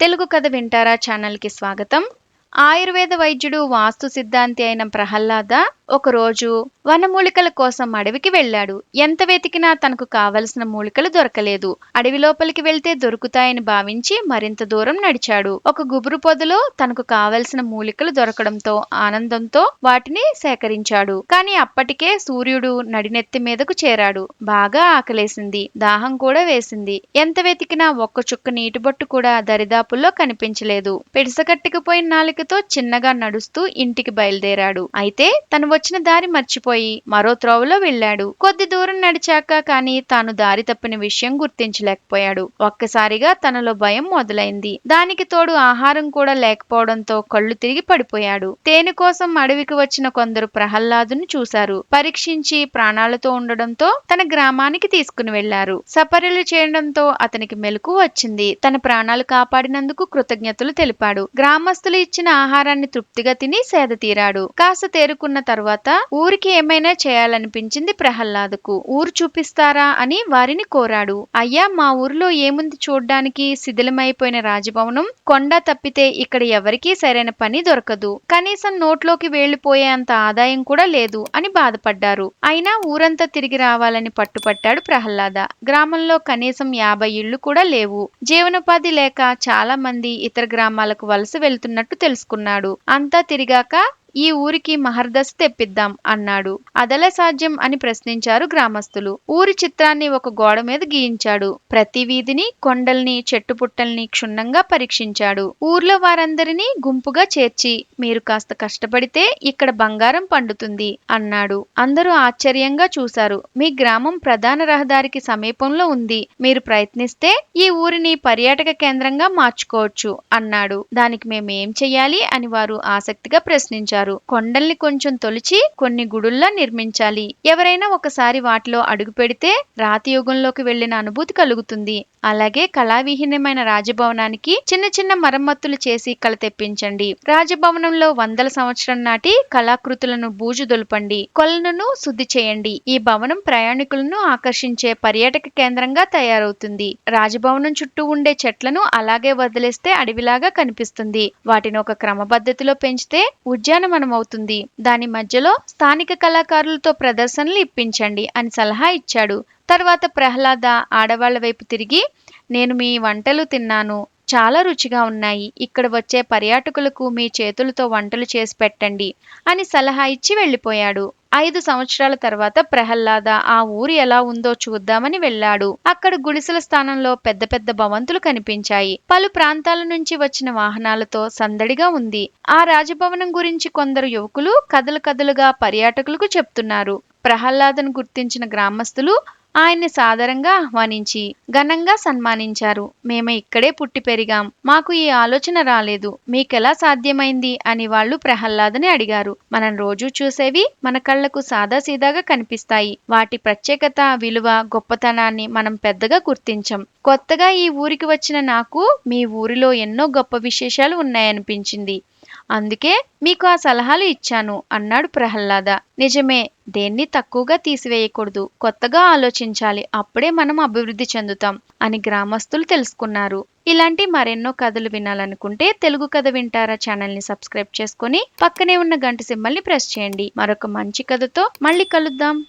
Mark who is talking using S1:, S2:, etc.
S1: తెలుగు కథ వింటారా ఛానల్కి స్వాగతం. ఆయుర్వేద వైద్యుడు వాస్తు సిద్ధాంతి అయిన ప్రహ్లాద ఒకరోజు వనమూలికల కోసం అడవికి వెళ్ళాడు. ఎంత వెతికినా తనకు కావలసిన మూలికలు దొరకలేదు. అడవి లోపలికి వెళ్తే దొరుకుతాయని భావించి మరింత దూరం నడిచాడు. ఒక గుబురు పొదలో తనకు కావలసిన మూలికలు దొరకడంతో ఆనందంతో వాటిని సేకరించాడు. కానీ అప్పటికే సూర్యుడు నడినెత్తి మీదకు చేరాడు. బాగా ఆకలేసింది. దాహం కూడా వేసింది. ఎంత వెతికినా ఒక్క చుక్క నీటి బొట్టు కూడా దరిదాపుల్లో కనిపించలేదు. పిడసకట్టుకుపోయిన నాలికతో చిన్నగా నడుస్తూ ఇంటికి బయలుదేరాడు. అయితే తను వచ్చిన దారి మర్చిపోయి మరో త్రోవలో వెళ్ళాడు. కొద్ది దూరం నడిచాక కానీ తాను దారి తప్పిన విషయం గుర్తించలేకపోయాడు. ఒక్కసారిగా తనలో భయం మొదలైంది. దానికి తోడు ఆహారం కూడా లేకపోవడంతో కళ్ళు తిరిగి పడిపోయాడు. తేనె కోసం అడవికి వచ్చిన కొందరు ప్రహ్లాదును చూశారు. పరీక్షించి ప్రాణాలతో ఉండడంతో తన గ్రామానికి తీసుకుని వెళ్ళారు సపర్యలు చేయడంతో అతనికి మెలకు వచ్చింది. తన ప్రాణాలు కాపాడినందుకు కృతజ్ఞతలు తెలిపాడు. గ్రామస్తులు ఇచ్చిన ఆహారాన్ని తృప్తిగా తిని సేద తీరాడు. కాస్త తేరుకున్న తర్వాత ఊరికి ఏమైనా చేయాలనిపించింది ప్రహ్లాదకు. ఊరు చూపిస్తారా అని వారిని కోరాడు. అయ్యా మా ఊరిలో ఏముంది చూడ్డానికి? శిథిలమైపోయిన రాజభవనం. కొండ తప్పితే ఇక్కడ ఎవరికీ సరైన పని దొరకదు. కనీసం నోట్లోకి వేళ్ళిపోయేంత ఆదాయం కూడా లేదు అని బాధపడ్డారు. అయినా ఊరంతా తిరిగి రావాలని పట్టుపట్టాడు ప్రహ్లాద. గ్రామంలో కనీసం యాభై ఇళ్ళు కూడా లేవు. జీవనోపాధి లేక చాలా మంది ఇతర గ్రామాలకు వలస వెళ్తున్నట్టు తెలుసుకున్నాడు అంతా తిరిగాక ఈ ఊరికి మహర్దశ తెప్పిద్దాం అన్నాడు. అదల సాధ్యం అని ప్రశ్నించారు గ్రామస్తులు. ఊరి చిత్రాన్ని ఒక గోడ మీద గీయించాడు. ప్రతి వీధిని కొండల్ని చెట్టుపుట్టల్ని క్షుణ్ణంగా పరీక్షించాడు. ఊర్లో వారందరినీ గుంపుగా చేర్చి మీరు కాస్త కష్టపడితే ఇక్కడ బంగారం పండుతుంది అన్నాడు. అందరూ ఆశ్చర్యంగా చూశారు. మీ గ్రామం ప్రధాన రహదారికి సమీపంలో ఉంది. మీరు ప్రయత్నిస్తే ఈ ఊరిని పర్యాటక కేంద్రంగా మార్చుకోవచ్చు అన్నాడు. దానికి మేమేం చెయ్యాలి అని వారు ఆసక్తిగా ప్రశ్నించారు. కొండల్ని కొంచెం తొలిచి కొన్ని గుడుల్లా నిర్మించాలి. ఎవరైనా ఒకసారి వాటిలో అడుగు పెడితే రాతి యుగంలోకి వెళ్ళిన అనుభూతి కలుగుతుంది. అలాగే కళావిహీనమైన రాజభవనానికి చిన్న చిన్న మరమ్మతులు చేసి కళ తెప్పించండి. రాజభవనంలో వందల సంవత్సరం నాటి కళాకృతులను బూజు దొలపండి. కొలను శుద్ధి చేయండి. ఈ భవనం ప్రయాణికులను ఆకర్షించే పర్యాటక కేంద్రంగా తయారవుతుంది. రాజభవనం చుట్టూ ఉండే చెట్లను అలాగే వదిలేస్తే అడవిలాగా కనిపిస్తుంది. వాటిని ఒక క్రమపద్ధతిలో పెంచితే ఉద్యాన అవుతుంది దాని మధ్యలో స్థానిక కళాకారులతో ప్రదర్శనలు ఇప్పించండి అని సలహా ఇచ్చాడు. తర్వాత ప్రహ్లాద ఆడవాళ్ళ వైపు తిరిగి నేను మీ వంటలు తిన్నాను. చాలా రుచిగా ఉన్నాయి. ఇక్కడ వచ్చే పర్యాటకులకు మీ చేతులతో వంటలు చేసి పెట్టండి అని సలహా ఇచ్చి వెళ్ళిపోయాడు. ఐదు సంవత్సరాల తర్వాత ప్రహ్లాద ఆ ఊరు ఎలా ఉందో చూద్దామని వెళ్ళాడు. అక్కడ గుడిసెల స్థానంలో పెద్ద పెద్ద భవంతులు కనిపించాయి. పలు ప్రాంతాల నుంచి వచ్చిన వాహనాలతో సందడిగా ఉంది. ఆ రాజభవనం గురించి కొందరు యువకులు కథలు కథలుగా పర్యాటకులకు చెప్తున్నారు. ప్రహ్లాదను గుర్తించిన గ్రామస్తులు ఆయన్ని సాదరంగా ఆహ్వానించి ఘనంగా సన్మానించారు. మేము ఇక్కడే పుట్టి పెరిగాం. మాకు ఈ ఆలోచన రాలేదు. మీకెలా సాధ్యమైంది? అని వాళ్ళు ప్రహ్లాదని అడిగారు. మనం రోజూ చూసేవి మన కళ్ళకు సాదాసీదాగా కనిపిస్తాయి. వాటి ప్రత్యేకత విలువ గొప్పతనాన్ని మనం పెద్దగా గుర్తించం. కొత్తగా ఈ ఊరికి వచ్చిన నాకు మీ ఊరిలో ఎన్నో గొప్ప విశేషాలు ఉన్నాయనిపించింది. అందుకే మీకు ఆ సలహాలు ఇచ్చాను అన్నాడు ప్రహ్లాద. నిజమే దేన్ని తక్కువగా తీసివేయకూడదు కొత్తగా ఆలోచించాలి అప్పుడే మనం అభివృద్ధి చెందుతాం అని గ్రామస్తులు తెలుసుకున్నారు. ఇలాంటి మరెన్నో కథలు వినాలనుకుంటే తెలుగు కథ వింటారా ఛానల్ని సబ్స్క్రైబ్ చేసుకుని పక్కనే ఉన్న గంట సింబల్ని ప్రెస్ చేయండి. మరొక మంచి కథతో మళ్ళీ కలుద్దాం.